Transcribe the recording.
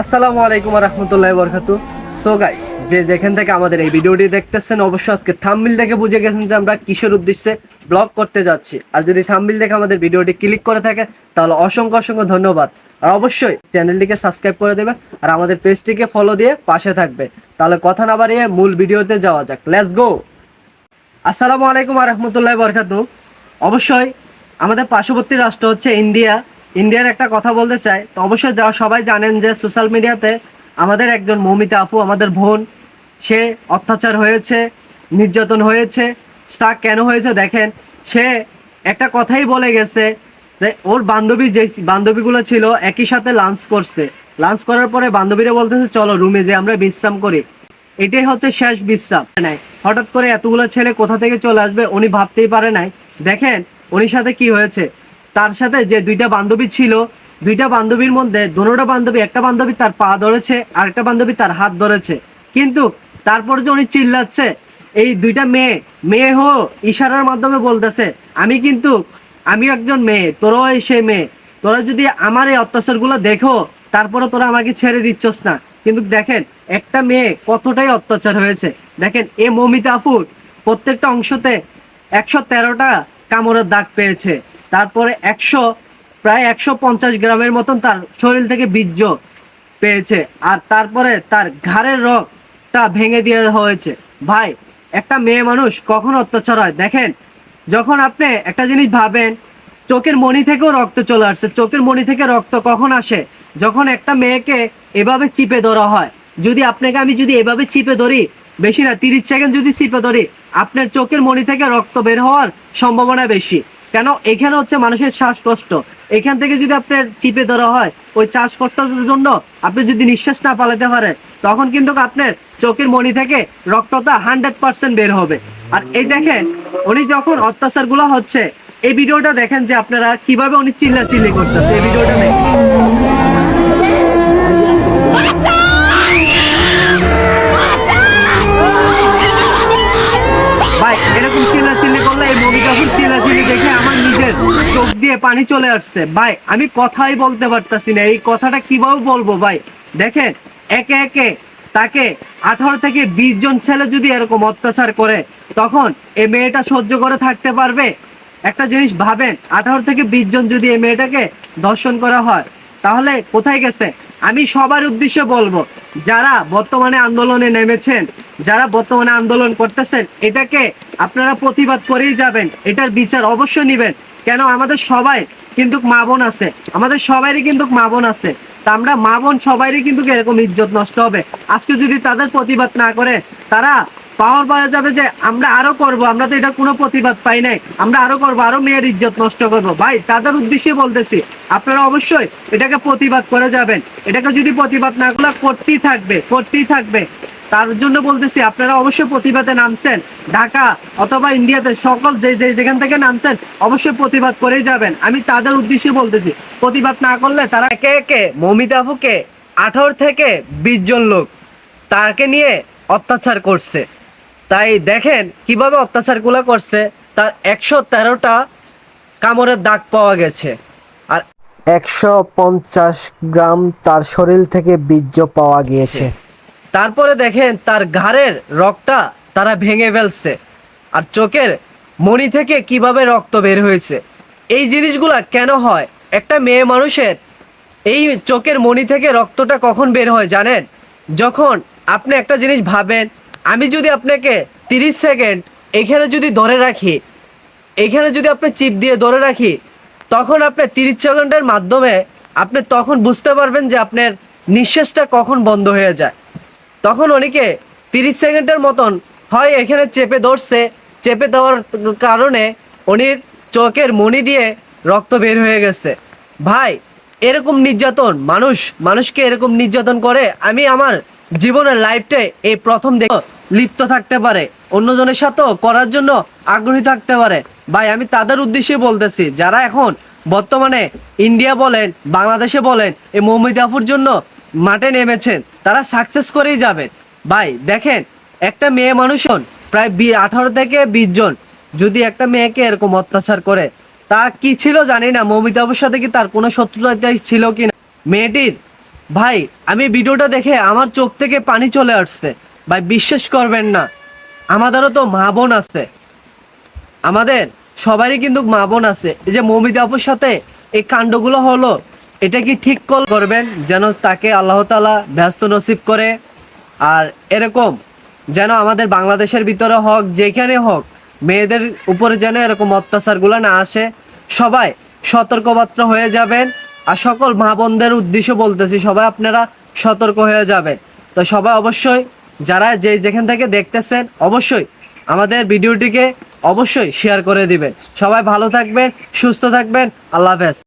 আসসালামু আলাইকুম রহমতুল্লাহ বরকাতু। So guys যে যেখান থেকে আমাদের এই ভিডিওটি দেখতেছেন, অবশ্যই আজকে থাম্বিল দেখে বুঝে গেছেন যে আমরা কিসের উদ্দেশ্যে ব্লগ করতে যাচ্ছি। আর যদি থাম্বিল দেখে আমাদের ভিডিওটি ক্লিক করে থাকে, তাহলে অসংখ্য অসংখ্য ধন্যবাদ। আর অবশ্যই চ্যানেলটিকে সাবস্ক্রাইব করে দেবে আর আমাদের পেজটিকে ফলো দিয়ে পাশে থাকবে। তাহলে কথা না বাড়িয়ে মূল ভিডিওতে যাওয়া যাক। লেটস গো আসসালামু আলাইকুম রহমতুল্লাহ বরকাতু। অবশ্যই আমাদের পার্শ্ববর্তী রাষ্ট্র হচ্ছে ইন্ডিয়া ইন্ডিয়ার একটা কথা বলতে চাই, তো অবশ্যই যা সবাই জানেন যে সোশ্যাল মিডিয়াতে আমাদের একজন মৌমিতা আফু আমাদের বোন, সে অত্যাচার হয়েছে, নির্যাতন হয়েছে, তা কেন হয়েছে দেখেন, সে একটা কথাই বলে গেছে যে ওর বান্ধবী যে বান্ধবীগুলো ছিল একই সাথে লাঞ্চ করছে। লাঞ্চ করার পরে বান্ধবীরা বলতেছে, চলো রুমে যে আমরা বিশ্রাম করি। এটাই হচ্ছে শেষ বিশ্রাম। নাই হঠাৎ করে এতগুলো ছেলে কোথা থেকে চলে আসবে, উনি ভাবতেই পারে নাই। দেখেন, উনির সাথে কি হয়েছে? তার সাথে যে দুইটা বান্ধবী ছিল, দুইটা বান্ধবীর মধ্যে দুটোটা বান্ধবী, একটা বান্ধবী তার পা ধরেছে আর একটা বান্ধবী তার হাত ধরেছে। কিন্তু তারপর যে উনি চিল্লাচ্ছে, এই দুইটা মেয়ে মেয়ে হো, ইশারার মাধ্যমে বলতেছে, আমি কিন্তু আমি একজন মেয়ে, তোরাও সেই মেয়ে। তোরা যদি আমার এই অত্যাচারগুলো দেখো তারপরে তোরা আমাকে ছেড়ে দিচ্ছস না। কিন্তু দেখেন, একটা মেয়ে কতটাই অত্যাচার হয়েছে। দেখেন, এ মমিতা আফুর প্রত্যেকটা অংশতে একশো তেরোটা কামড়ের দাগ পেয়েছে। তারপরে একশো, প্রায় একশো পঞ্চাশ গ্রামের মতন তার শরীর থেকে বীর্য পেয়েছে। আর তারপরে তার ঘাড়ের রগটা ভেঙে দিয়ে হয়েছে। ভাই, একটা মেয়ে মানুষ কখন অত্যাচার হয়। দেখেন, যখন আপনি একটা জিনিস ভাবেন, চোখের মণি থেকেও রক্ত চলে আসছে। চোখের মণি থেকে রক্ত কখন আসে? যখন একটা মেয়েকে এভাবে চিপে ধরা হয়। যদি আপনাকে আমি যদি এভাবে চিপে ধরি, বেশি না, তিরিশ সেকেন্ড যদি চিপে ধরি, আপনার চোখের মণি থেকে রক্ত বের হওয়ার সম্ভাবনা বেশি। কেন? এখানে হচ্ছে মানুষের শ্বাসকষ্ট। এখান থেকে যদি আপনার চিপে ধরা হয়, ওই শ্বাসকষ্টের জন্য আপনি যদি নিঃশ্বাস না পালাতে পারে তখন কিন্তু আপনার চোখের মনি থেকে রক্তটা হান্ড্রেড পার্সেন্ট বের হবে। আর এই দেখেন, উনি যখন অত্যাচারগুলো হচ্ছে, এই ভিডিওটা দেখেন যে আপনারা কীভাবে উনি চিল্লা চিল্লি করতেছে। এই ভিডিওটা দেখেন। পানি চলে আসছে। ভাই, আমি কথাই বলতে পারতাছি না। এই কথাটা কীভাবে বলব ভাই? দেখেন, একে একে তাকে আঠারো থেকে বিশ জন ছেলে যদি এরকম অত্যাচার করে, তখন এই মেয়েটা সহ্য করে থাকতে পারবে? একটা জিনিস ভাবেন, আঠারো থেকে বিশ জন যদি এই মেয়েটাকে দর্শন করা হয়, তাহলে কোথায় গেছে? আমি সবার উদ্দেশ্যে বলব, যারা বর্তমানে আন্দোলনে নেমেছেন, যারা বর্তমানে আন্দোলন করতেছেন, এটাকে আপনারা প্রতিবাদ করেই যাবেন। এটার বিচার অবশ্যই নেবেন। কেন? আমাদের সবাই কিন্তু মা বোন আছে। আমাদের সবারই কিন্তু মা বোন আছে। তা আমরা মা বোন সবারই কিন্তু এরকম ইজ্জত নষ্ট হবে। আজকে যদি তাদের প্রতিবাদ না করে, তারা পাওয়ার পাওয়া যাবে যে আমরা আরও করব। আমরা তো এটা কোনো প্রতিবাদ পাই নাই। আমরা আরও করব, আরও মেয়ের ইজ্জত নষ্ট করব। ভাই, তাদের উদ্দেশ্যে বলতেছি, আপনারা অবশ্যই এটাকে প্রতিবাদ করে যাবেন। এটাকে যদি প্রতিবাদ না করলে করতেই থাকবে করতেই থাকবে। তার জন্য বলতেছি, আপনারা অবশ্যই প্রতিবাদে নামছেন। ঢাকা অথবা ইন্ডিয়াতে সকল যে যে যেখান থেকে নামছেন, অবশ্যই প্রতিবাদ করেই যাবেন। আমি তাদের উদ্দেশ্যে বলতেছি, প্রতিবাদ না করলে তারা একে একে মমিতা আফুকে আঠারো থেকে বিশ জন লোক তাকে নিয়ে অত্যাচার করছে। তাই দেখেন কীভাবে অত্যাচারগুলো করছে, তার একশো তেরোটা কামড়ের দাগ পাওয়া গেছে। আর একশো পঞ্চাশ গ্রাম তার শরীর থেকে বীর্য পাওয়া গিয়েছে। তারপরে দেখেন তার ঘাড়ের রক্তটা তারা ভেঙে ফেলছে। আর চোখের মণি থেকে কীভাবে রক্ত বের হয়েছে? এই জিনিসগুলা কেন হয়? একটা মেয়ে মানুষের এই চোখের মণি থেকে রক্তটা কখন বের হয় জানেন? যখন আপনি একটা জিনিস ভাবেন, আমি যদি আপনাকে তিরিশ সেকেন্ড এখানে যদি ধরে রাখি, এখানে যদি আপনি চিপ দিয়ে ধরে রাখি, তখন আপনি তিরিশ সেকেন্ডের মাধ্যমে আপনি তখন বুঝতে পারবেন যে আপনার নিঃশ্বাসটা কখন বন্ধ হয়ে যায়। তখন অনেকে তিরিশ সেকেন্ডের মতন হয় এখানে চেপে ধরছে। চেপে দেওয়ার কারণে উনির চোখের মণি দিয়ে রক্ত বের হয়ে গেছে। ভাই, এরকম নির্যাতন, মানুষ, মানুষকে এরকম নির্যাতন করে, আমি আমার জীবনের লাইফটাই এই প্রথম দেখ লিপ্ত থাকতে পারে। অন্যজনের সাথেও করার জন্য আগ্রহী থাকতে পারে। ভাই, আমি তাদের উদ্দেশ্যে বলতেছি, যারা এখন বর্তমানে ইন্ডিয়া বলেন, বাংলাদেশে বলেন, এই মৌমিদাফুর জন্য মাঠে নেমেছেন তারা সাকসেস করেই যাবেন। ভাই দেখেন একটা মেয়ে মানুষ হন, প্রায় বি আঠারো থেকে বিশ জন। যদি একটা মেয়েকে এরকম অত্যাচার করে তা কি ছিল জানি না মৌমিতাবুর সাথে কি তার কোনো শত্রুতা ছিল কি না মেয়েটির ভাই আমি ভিডিওটা দেখে আমার চোখ থেকে পানি চলে আসছে। ভাই বিশ্বাস করবেন না আমাদেরও তো মা বোন আছে। আমাদের সবারই কিন্তু মা বোন আছে। এই যে মমিতা সাথে এই কাণ্ডগুলো হলো এটা কি ঠিক কল করবেন যেন তাকে আল্লাহ তালা ব্যস্ত নসিব করে? আর এরকম যেন আমাদের বাংলাদেশের ভিতরে হোক, যেখানে হোক, মেয়েদের উপরে যেন এরকম অত্যাচারগুলো না আসে, সবাই সতর্কবার্তা হয়ে যাবেন। আর সকল মা বোনদের উদ্দেশ্য বলতেছি, সবাই আপনারা সতর্ক হয়ে যাবেন। তো সবাই অবশ্যই, যারা যে যেখান থেকে দেখতেছেন, অবশ্যই আমাদের ভিডিওটিকে অবশ্যই শেয়ার করে দিবেন। সবাই ভালো থাকবেন, সুস্থ থাকবেন, আল্লাহ হাফেজ।